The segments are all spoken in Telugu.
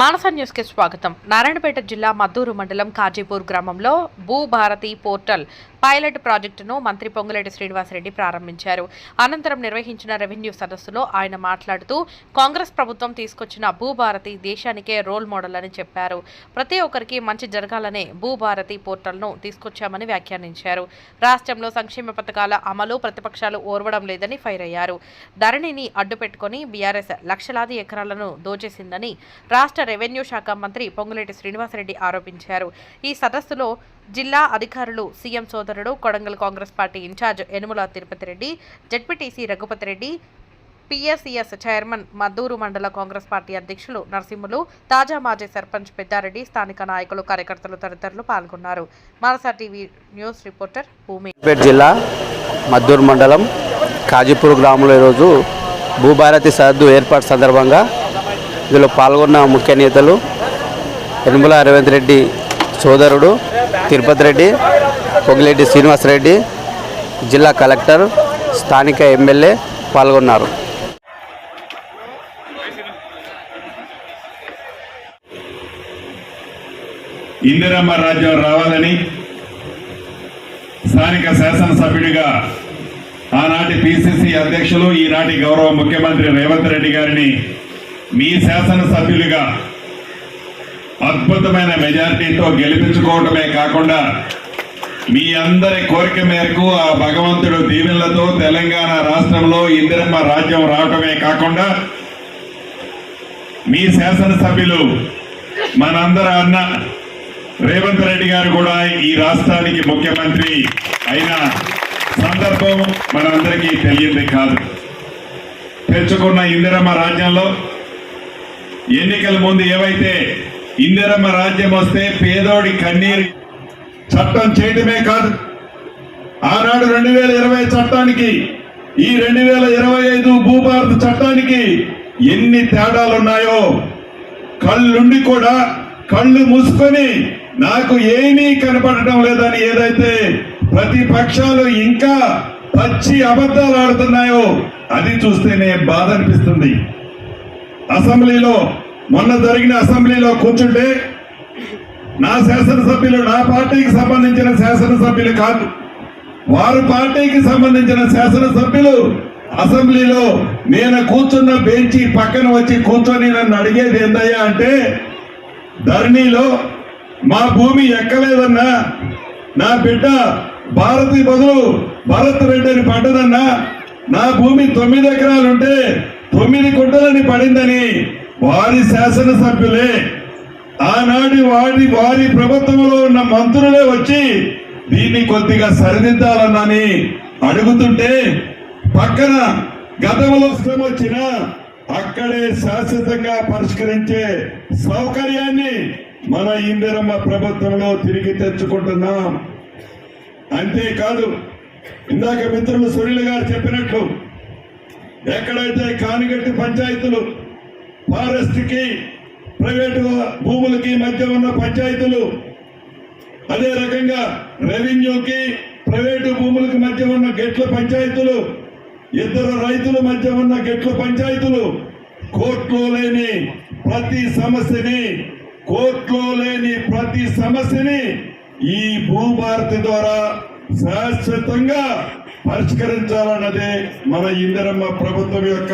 మానస న్యూస్కి స్వాగతం. నారాయణపేట జిల్లా మద్దూరు మండలం కాజీపూర్ గ్రామంలో భూభారతి పోర్టల్ పైలట్ ప్రాజెక్టును మంత్రి పొంగులేటి శ్రీనివాసరెడ్డి ప్రారంభించారు. అనంతరం నిర్వహించిన రెవెన్యూ సదస్సులో ఆయన మాట్లాడుతూ కాంగ్రెస్ ప్రభుత్వం తీసుకొచ్చిన భూభారతి దేశానికే రోల్ మోడల్ అని చెప్పారు. ప్రతి ఒక్కరికి మంచి జరగాలనే భూభారతి పోర్టల్ను తీసుకొచ్చామని వ్యాఖ్యానించారు. రాష్ట్రంలో సంక్షేమ పథకాల అమలు ప్రతిపక్షాలు ఓర్వడం లేదని ఫైర్ అయ్యారు. ధరణిని అడ్డుపెట్టుకుని బీఆర్ఎస్ లక్షలాది ఎకరాలను దోచేసిందని రాష్ట్ర రెవెన్యూ శాఖ మంత్రి పొంగులేటి శ్రీనివాసరెడ్డి ఆరోపించారు. ఈ సదస్సులో జిల్లా అధికారులు సీఎం సోదరుడు Kodangal Congress party incharge Yanamala Tirupati Reddy ZPTC Raghupati Reddy PSCS chairman Madduru మండల కాంగ్రెస్ పార్టీ అధ్యక్షులు నరసింహులు తాజా మాజీ సర్పంచ్ పెద్దారెడ్డి స్థానిక నాయకులు కార్యకర్తలు తదితరులు పాల్గొన్నారు. మానసా టీవీ న్యూస్ రిపోర్టర్ భూమి. జిల్లా మద్దూరు మండలం కాజీపూర్ గ్రామంలో ఈరోజు భూభారతి సరద్దు ఏర్పాటు సందర్భంగా ఇందులో పాల్గొన్న ముఖ్య నేతలు యనుమల అరవింద్ రెడ్డి సోదరుడు తిరుపతి రెడ్డి పొగిలెడ్డి శ్రీనివాసరెడ్డి జిల్లా కలెక్టర్ స్థానిక ఎమ్మెల్యే పాల్గొన్నారు. ఇందిరమ్మ రాజ్యం రావాలని స్థానిక శాసనసభ్యుడిగా ఆనాటి పిసిసి అధ్యక్షులు ఈనాటి గౌరవ ముఖ్యమంత్రి రేవంత్ రెడ్డి గారిని మీ శాసనసభ్యులుగా అద్భుతమైన మెజారిటీతో గెలిపించుకోవడమే కాకుండా మీ అందరి కోరిక మేరకు ఆ భగవంతుడు దీవెనలతో తెలంగాణ రాష్ట్రంలో ఇందిరమ్మ రాజ్యం రావటమే కాకుండా మీ శాసనసభ్యులు మనందరి అన్న రేవంత్ రెడ్డి గారు కూడా ఈ రాష్ట్రానికి ముఖ్యమంత్రి అయిన సందర్భం మనందరికీ తెలియంది కాదు. తెచ్చుకున్న ఇందిరమ్మ రాజ్యంలో ఎన్నికల ముందు ఏవైతే ఇందిరమ్మ రాజ్యం వస్తే పేదోడి కన్నీరు. చట్టం చేయటమే కాదు. ఆనాడు రెండు వేల ఇరవై చట్టానికి ఈ రెండు వేల ఇరవై ఐదు భూభారత చట్టానికి ఎన్ని తేడాలున్నాయో కళ్ళుండి కూడా కళ్ళు మూసుకొని నాకు ఏమీ కనపడటం లేదని ఏదైతే ప్రతిపక్షాలు ఇంకా పచ్చి అబద్ధాలు ఆడుతున్నాయో అది చూస్తేనే బాధ అనిపిస్తుంది. అసెంబ్లీలో మొన్న జరిగిన అసెంబ్లీలో కూర్చుంటే నా శాసనసభ్యులు నా పార్టీకి సంబంధించిన శాసనసభ్యులు కాదు. వారి పార్టీకి సంబంధించిన శాసనసభ్యులు. అసెంబ్లీలో నేను కూర్చున్న బెంచి పక్కన వచ్చి కూర్చొని నన్ను అడిగేది ఏందయ్యా అంటే ధరణిలో మా భూమి ఎక్కలేదన్నా నా బిడ్డ భారతి బదులు భరత్ రెడ్డిని పడ్డదన్నా నా భూమి తొమ్మిది ఎకరాలుంటే తొమ్మిది గుంటలని పడిందని వారి శాసనసభ్యులే. ఆనాటి వారి వారి ప్రభుత్వంలో ఉన్న మంత్రులే వచ్చి దీన్ని కొద్దిగా సరిదిద్దాలన్నని అడుగుతుంటే పక్కన గతంలో శ్రమ వచ్చినా అక్కడే శాశ్వతంగా పరిష్కరించే సౌకర్యాన్ని మన ఇందిరమ్మ ప్రభుత్వంలో తిరిగి తెచ్చుకుంటున్నాం. అంతేకాదు ఇందాక మిత్రులు సునీల్ గారు చెప్పినట్లు ఎక్కడైతే కానిగట్టి పంచాయతీలు ఫారెస్ట్కి ప్రైవేటు భూములకి మధ్య ఉన్న పంచాయతీలు. అదే రకంగా రెవెన్యూకి ప్రైవేటు భూములకి మధ్య ఉన్న గెట్ల పంచాయతీలు. ఇద్దరు రైతుల మధ్య ఉన్న గెట్ల పంచాయతీలు. కోర్టులో లేని ప్రతి సమస్యని కోర్టులో లేని ప్రతి సమస్యని ఈ భూభారతి ద్వారా శాశ్వతంగా పరిష్కరించాలన్నదే మన ఇందిరమ్మ ప్రభుత్వం యొక్క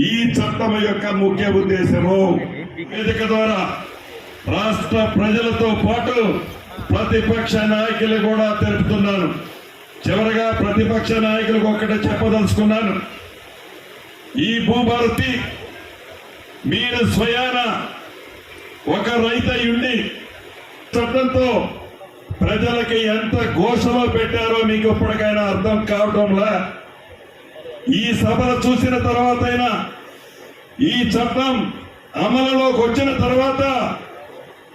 ఈ చట్టం యొక్క ముఖ్య ఉద్దేశము వేదిక ద్వారా రాష్ట్ర ప్రజలతో పాటు ప్రతిపక్ష నాయకులు కూడా తెలుపుతున్నాను. చివరగా ప్రతిపక్ష నాయకులకు ఒక్కటే చెప్పదలుచుకున్నాను. ఈ భూభారతి మీరు స్వయాన ఒక రైతయుండి చట్టంతో ప్రజలకి ఎంత ఘోషలో పెట్టారో మీకు ఇప్పటికైనా అర్థం కావడంలా ఈ సభను చూసిన తర్వాత ఈ చట్టం అమలులోకి వచ్చిన తర్వాత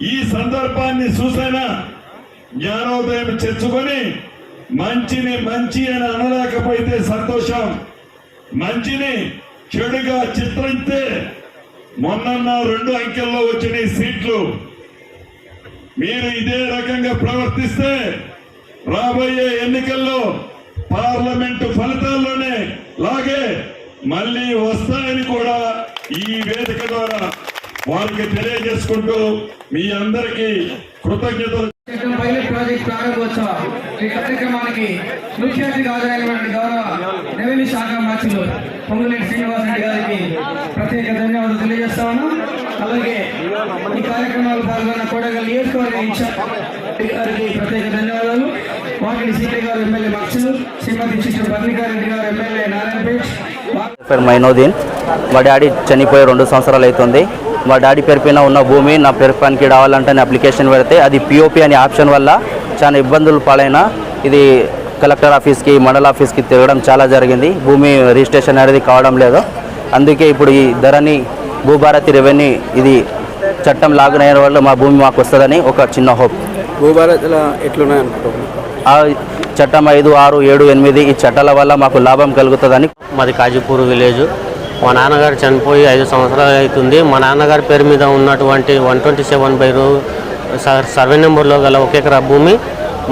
ఈ సందర్భాన్ని చూసైనా జ్ఞానోదయం తెచ్చుకొని మంచిని మంచి అని అనలేకపోతే సంతోషం. మంచిని చెడుగా చిత్రిస్తే మొన్న రెండు అంకెల్లో వచ్చిన సీట్లు. మీరు ఇదే రకంగా ప్రవర్తిస్తే రాబోయే ఎన్నికల్లో పార్లమెంటు ఫలితాల్లోనే లాగే మళ్ళీ వస్తాయని కూడా ఈ వేదిక ద్వారా వారికి తెలియజేసుకుంటూ మీ అందరికీ కృతజ్ఞతలు పైలట్ ప్రాజెక్ట్ ప్రారంభోత్సవం ఈ కార్యక్రమానికి ముఖ్య అతిథిగా హాజరైనటువంటి గౌరవ రెవెన్యూ శాఖ మంత్రులు పొంగులేటి శ్రీనివాసరెడ్డి గారికి ప్రత్యేక ధన్యవాదాలు తెలియజేస్తాను అలాగే ఈ కార్యక్రమాలు పాల్గొన్న కోడగల్ నియోజకవర్గ గారికి ప్రత్యేక ధన్యవాదాలు పేరు మైనోదీన్. మా డాడీ చనిపోయి రెండు సంవత్సరాలు అవుతుంది. మా డాడీ పేరు పైన ఉన్న భూమి నా పేరు పైనకి రావాలంటే అప్లికేషన్ పెడితే అది పిఓపి అనే ఆప్షన్ వల్ల చాలా ఇబ్బందులు పాలైన ఇది కలెక్టర్ ఆఫీస్కి మండల ఆఫీస్కి తిరగడం చాలా జరిగింది. భూమి రిజిస్ట్రేషన్ అనేది కావడం లేదు. అందుకే ఇప్పుడు ఈ ధరని భూభారతి రెవెన్యూ ఇది చట్టం లాగునైన వల్ల మా భూమి మాకు వస్తుందని ఒక చిన్న హోప్. భూభారత్లో ఎట్లున్నాయి అనుకుంటున్నాను ఆ చట్టం ఐదు ఆరు ఏడు ఎనిమిది ఈ చట్టాల వల్ల మాకు లాభం కలుగుతుందని మాది కాజీపూర్ విలేజ్. మా నాన్నగారు చనిపోయి ఐదు సంవత్సరాలు అవుతుంది. మా నాన్నగారి పేరు మీద ఉన్నటువంటి వన్ ట్వంటీ సెవెన్ బై రూ సర్వే నెంబర్లో గల ఒక ఎకరా భూమి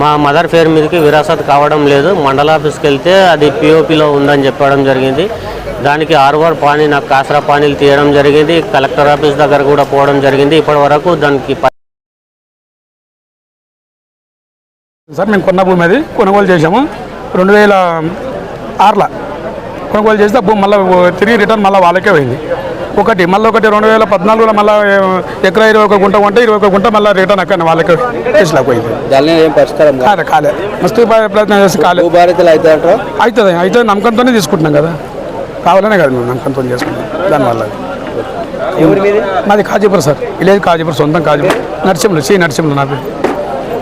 మా మదర్ పేరు మీదకి విరాసత్ కావడం లేదు. మండల ఆఫీస్కి వెళ్తే అది పిఓపిలో ఉందని చెప్పడం జరిగింది. దానికి ఆర్వర్ పానీ నాకు కాసరా పానీలు తీయడం జరిగింది. కలెక్టర్ ఆఫీస్ దగ్గర కూడా పోవడం జరిగింది. ఇప్పటి వరకు దానికి సార్ మేము కొన్న భూమి అది. కొనుగోలు చేసాము రెండు వేల ఆరులో కొనుగోలు చేస్తే భూమి మళ్ళీ తిరిగి రిటర్న్ మళ్ళీ వాళ్ళకే పోయింది. ఒకటి మళ్ళీ ఒకటి రెండు వేల పద్నాలుగులో మళ్ళీ ఎకరా ఇరవై ఒక గుంట ఉంటే ఇరవై ఒక గుంట మళ్ళీ రిటర్న్ అక్కడ వాళ్ళకే పోయింది. పరిష్కారం కాదు. కాలే మస్తు ప్ర- ప్రయత్నం చేసి కాలే. భూభారత్లో అయితే అంటారా? అవుతుంది అయితే నమ్మకంతోనే తీసుకుంటున్నాం కదా. కావాలనే కదా మేము నమ్మకంతో చేసుకుంటాం దానివల్ల. ఎవరి మీద? కాజీపూర్ సార్. విలేజ్ కాజీపూర్ సొంతం కాజీపూర్. నరసింహులు సి నరసింహులు నా పేరు.